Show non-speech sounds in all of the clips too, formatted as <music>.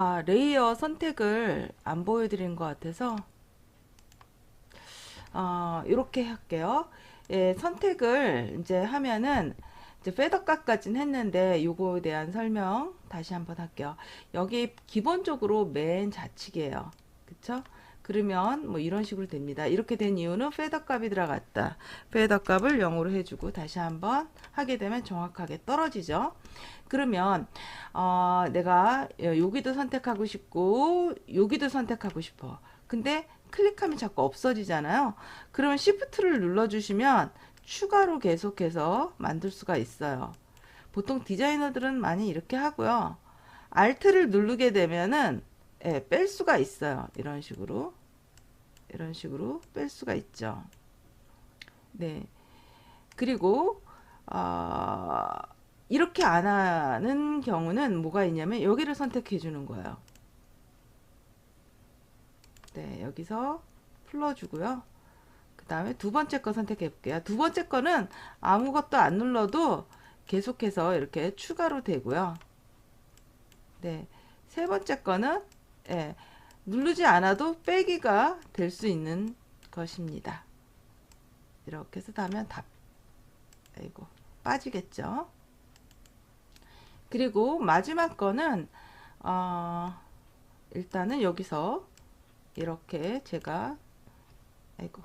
아, 레이어 선택을 안 보여드린 것 같아서 어, 이렇게 할게요. 예, 선택을 이제 하면은 이제 페더값까지는 했는데 요거에 대한 설명 다시 한번 할게요. 여기 기본적으로 맨 좌측이에요. 그쵸? 그러면 뭐 이런 식으로 됩니다. 이렇게 된 이유는 페더 값이 들어갔다. 페더 값을 0으로 해주고 다시 한번 하게 되면 정확하게 떨어지죠. 그러면 어, 내가 여기도 선택하고 싶고 여기도 선택하고 싶어. 근데 클릭하면 자꾸 없어지잖아요. 그러면 Shift를 눌러주시면 추가로 계속해서 만들 수가 있어요. 보통 디자이너들은 많이 이렇게 하고요. Alt를 누르게 되면은 예, 뺄 수가 있어요. 이런 식으로. 이런 식으로 뺄 수가 있죠. 네. 그리고 어, 이렇게 안 하는 경우는 뭐가 있냐면 여기를 선택해 주는 거예요. 네, 여기서 풀어주고요. 그 다음에 두 번째 거 선택해 볼게요. 두 번째 거는 아무것도 안 눌러도 계속해서 이렇게 추가로 되고요. 네, 세 번째 거는 예, 누르지 않아도 빼기가 될 수 있는 것입니다. 이렇게 해서 하면 다 아이고 빠지겠죠. 그리고 마지막 거는 어, 일단은 여기서 이렇게 제가 아이고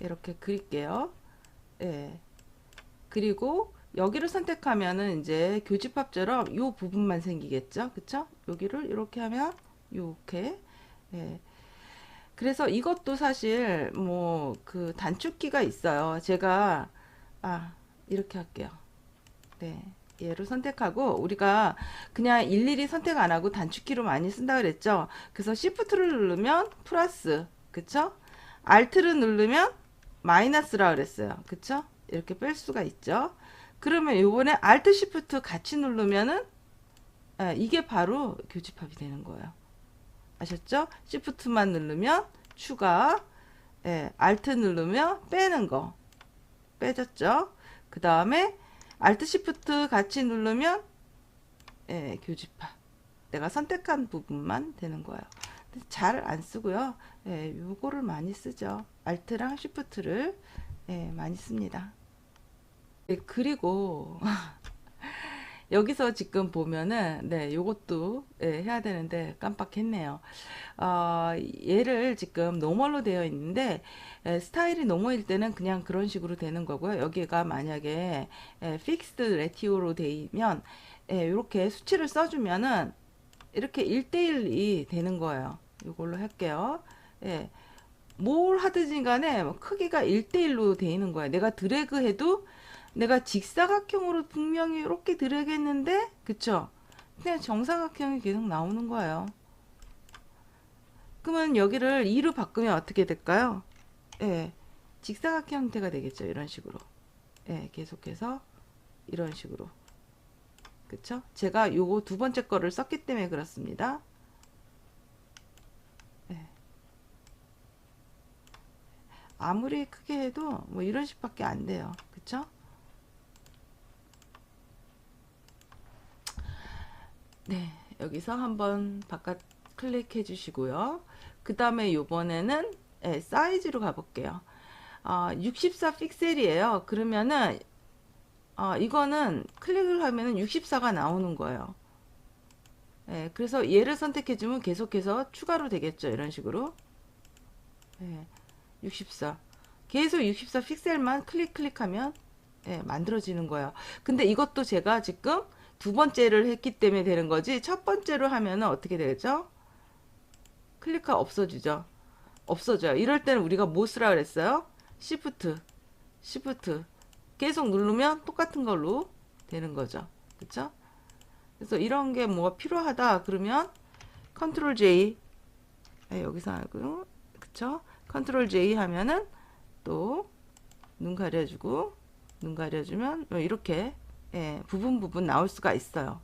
이렇게 그릴게요. 예. 그리고 여기를 선택하면은 이제 교집합처럼 이 부분만 생기겠죠. 그쵸? 여기를 이렇게 하면 이렇게 예. 그래서 이것도 사실 뭐 그 단축키가 있어요. 제가 아 이렇게 할게요. 네. 얘를 선택하고 우리가 그냥 일일이 선택 안 하고 단축키로 많이 쓴다 그랬죠. 그래서 Shift를 누르면 플러스, 그쵸? Alt를 누르면 마이너스라 그랬어요. 그쵸? 이렇게 뺄 수가 있죠. 그러면 요번에 Alt Shift 같이 누르면은 아, 이게 바로 교집합이 되는 거예요. 아셨죠? Shift만 누르면 추가, 예, Alt 누르면 빼는 거 빼졌죠? 그 다음에 Alt Shift 같이 누르면 예, 교집합. 내가 선택한 부분만 되는 거예요. 잘 안 쓰고요. 예, 요거를 많이 쓰죠. Alt랑 Shift를 예, 많이 씁니다. 예, 그리고 <laughs> 여기서 지금 보면은 네 요것도 예, 해야 되는데 깜빡했네요. 어, 얘를 지금 노멀로 되어 있는데 예, 스타일이 노멀일 때는 그냥 그런 식으로 되는 거고요. 여기가 만약에 예, 픽스드 레티오로 되면 예, 이렇게 수치를 써주면은 이렇게 1대1이 되는 거예요. 이걸로 할게요. 예, 뭘 하든지 간에 크기가 1대1로 되어 있는 거예요. 내가 드래그 해도 내가 직사각형으로 분명히 이렇게 드래그했는데 그쵸? 그냥 정사각형이 계속 나오는 거예요. 그러면 여기를 2로 바꾸면 어떻게 될까요? 예, 직사각형 형태가 되겠죠. 이런 식으로. 예, 계속해서 이런 식으로. 그쵸? 제가 요거 두 번째 거를 썼기 때문에 그렇습니다. 예. 아무리 크게 해도 뭐 이런 식밖에 안 돼요. 그쵸? 네, 여기서 한번 바깥 클릭해 주시고요. 그 다음에 요번에는 네, 사이즈로 가볼게요. 어, 64 픽셀이에요. 그러면은 어, 이거는 클릭을 하면은 64가 나오는 거예요. 네, 그래서 얘를 선택해 주면 계속해서 추가로 되겠죠. 이런 식으로. 네, 64. 계속 64 픽셀만 클릭 클릭하면 네, 만들어지는 거예요. 근데 이것도 제가 지금 두 번째를 했기 때문에 되는 거지 첫 번째로 하면은 어떻게 되죠? 클릭가 없어지죠. 없어져요. 이럴 때는 우리가 뭐 쓰라 그랬어요? 시프트, 시프트 계속 누르면 똑같은 걸로 되는 거죠. 그쵸? 그래서 이런 게 뭐가 필요하다 그러면 컨트롤 J 네, 여기서 하고요. 그쵸? 컨트롤 J 하면은 또 눈 가려주고 눈 가려주면 뭐 이렇게 예, 부분 부분 나올 수가 있어요.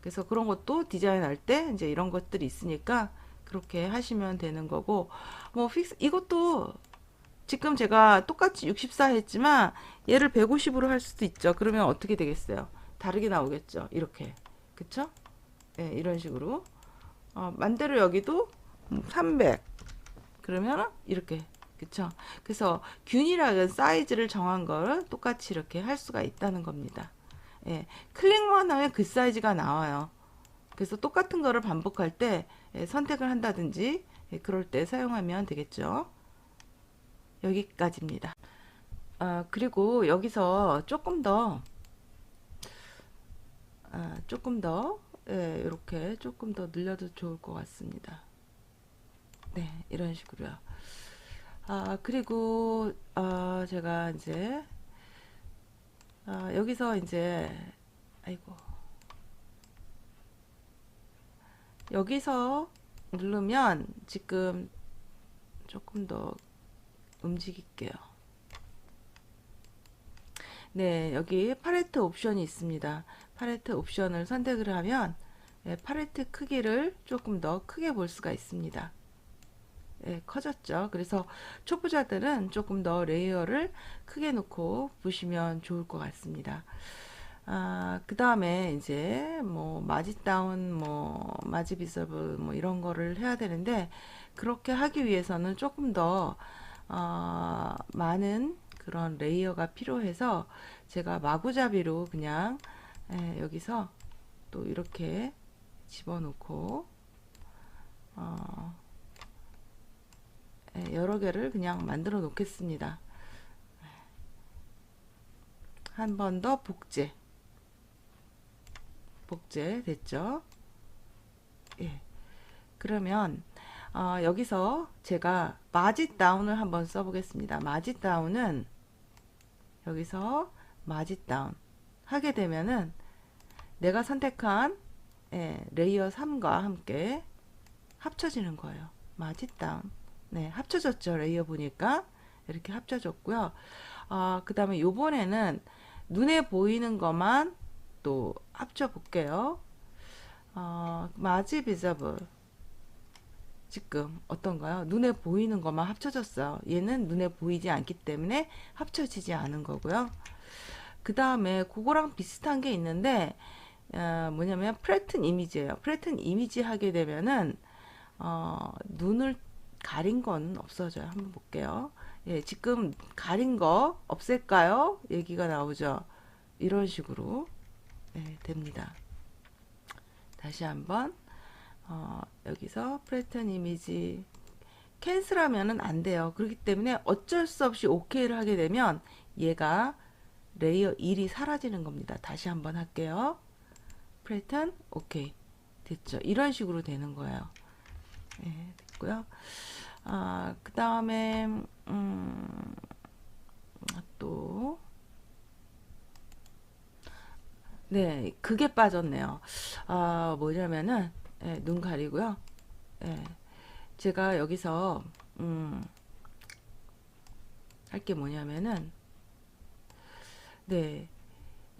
그래서 그런 것도 디자인할 때 이제 이런 것들이 있으니까 그렇게 하시면 되는 거고 뭐 픽스 이것도 지금 제가 똑같이 64 했지만 얘를 150으로 할 수도 있죠. 그러면 어떻게 되겠어요? 다르게 나오겠죠. 이렇게. 그쵸? 예, 이런 식으로 어, 만대로 여기도 300 그러면 이렇게 그쵸? 그래서 균일하게 사이즈를 정한 걸 똑같이 이렇게 할 수가 있다는 겁니다. 예, 클릭만 하면 그 사이즈가 나와요. 그래서 똑같은 거를 반복할 때 예, 선택을 한다든지 예, 그럴 때 사용하면 되겠죠? 여기까지입니다. 아, 그리고 여기서 조금 더 아, 조금 더 예, 이렇게 조금 더 늘려도 좋을 것 같습니다. 네, 이런 식으로요. 아, 그리고 아, 제가 이제 아, 여기서 이제 아이고 여기서 누르면 지금 조금 더 움직일게요. 네, 여기 팔레트 옵션이 있습니다. 팔레트 옵션을 선택을 하면 예, 팔레트 크기를 조금 더 크게 볼 수가 있습니다. 예, 커졌죠. 그래서 초보자들은 조금 더 레이어를 크게 놓고 보시면 좋을 것 같습니다. 아, 그 다음에 이제 뭐 마지 다운, 뭐 마지 비서블 뭐 이런 거를 해야 되는데 그렇게 하기 위해서는 조금 더 어, 많은 그런 레이어가 필요해서 제가 마구잡이로 그냥 예, 여기서 또 이렇게 집어넣고 어, 예, 여러 개를 그냥 만들어 놓겠습니다. 한 번 더 복제 복제 됐죠? 예. 그러면 어, 여기서 제가 마지 다운을 한번 써보겠습니다. 마지 다운은 여기서 마지 다운 하게 되면은 내가 선택한 예, 레이어 3과 함께 합쳐지는 거예요. 마지 다운. 네, 합쳐졌죠. 레이어 보니까 이렇게 합쳐졌고요. 아, 그 다음에 요번에는 눈에 보이는 것만 또 합쳐 볼게요. 어, 마지 비저블 지금 어떤가요? 눈에 보이는 것만 합쳐졌어요. 얘는 눈에 보이지 않기 때문에 합쳐지지 않은 거고요. 그 다음에 그거랑 비슷한 게 있는데 어, 뭐냐면 프레튼 이미지예요. 프레튼 이미지 하게 되면은 어, 눈을 가린 건 없어져요. 한번 볼게요. 예, 지금 가린 거 없앨까요? 얘기가 나오죠. 이런 식으로 예, 됩니다. 다시 한번 어, 여기서 프레튼 이미지 캔슬하면은 안 돼요. 그렇기 때문에 어쩔 수 없이 OK를 하게 되면 얘가 레이어 1이 사라지는 겁니다. 다시 한번 할게요. 프레튼 오케이 됐죠. 이런 식으로 되는 거예요. 네, 됐고요. 아, 그 다음에 음, 또 네, 그게 빠졌네요. 아, 뭐냐면은 예, 눈 가리고요. 예, 제가 여기서 음, 할 게 뭐냐면은 네.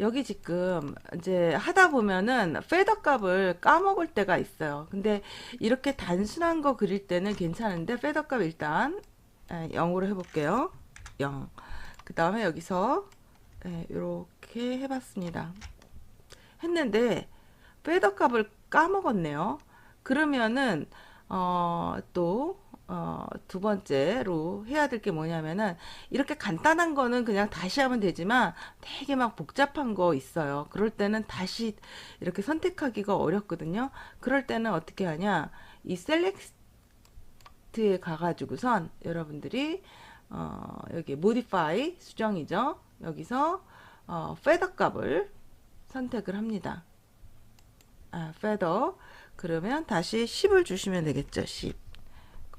여기 지금 이제 하다 보면은 페더 값을 까먹을 때가 있어요. 근데 이렇게 단순한 거 그릴 때는 괜찮은데 페더 값 일단 0으로 해볼게요. 0. 그 다음에 여기서 이렇게 해봤습니다. 했는데 페더 값을 까먹었네요. 그러면은 어, 또 어, 두 번째로 해야 될 게 뭐냐면은 이렇게 간단한 거는 그냥 다시 하면 되지만 되게 막 복잡한 거 있어요. 그럴 때는 다시 이렇게 선택하기가 어렵거든요. 그럴 때는 어떻게 하냐? 이 셀렉트에 가가지고선 여러분들이 어, 여기 modify 수정이죠. 여기서 어, feather 값을 선택을 합니다. 아, feather 그러면 다시 10을 주시면 되겠죠. 10.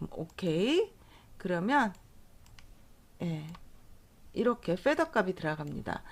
그럼 오케이. 그러면 예. 이렇게 페더 값이 들어갑니다.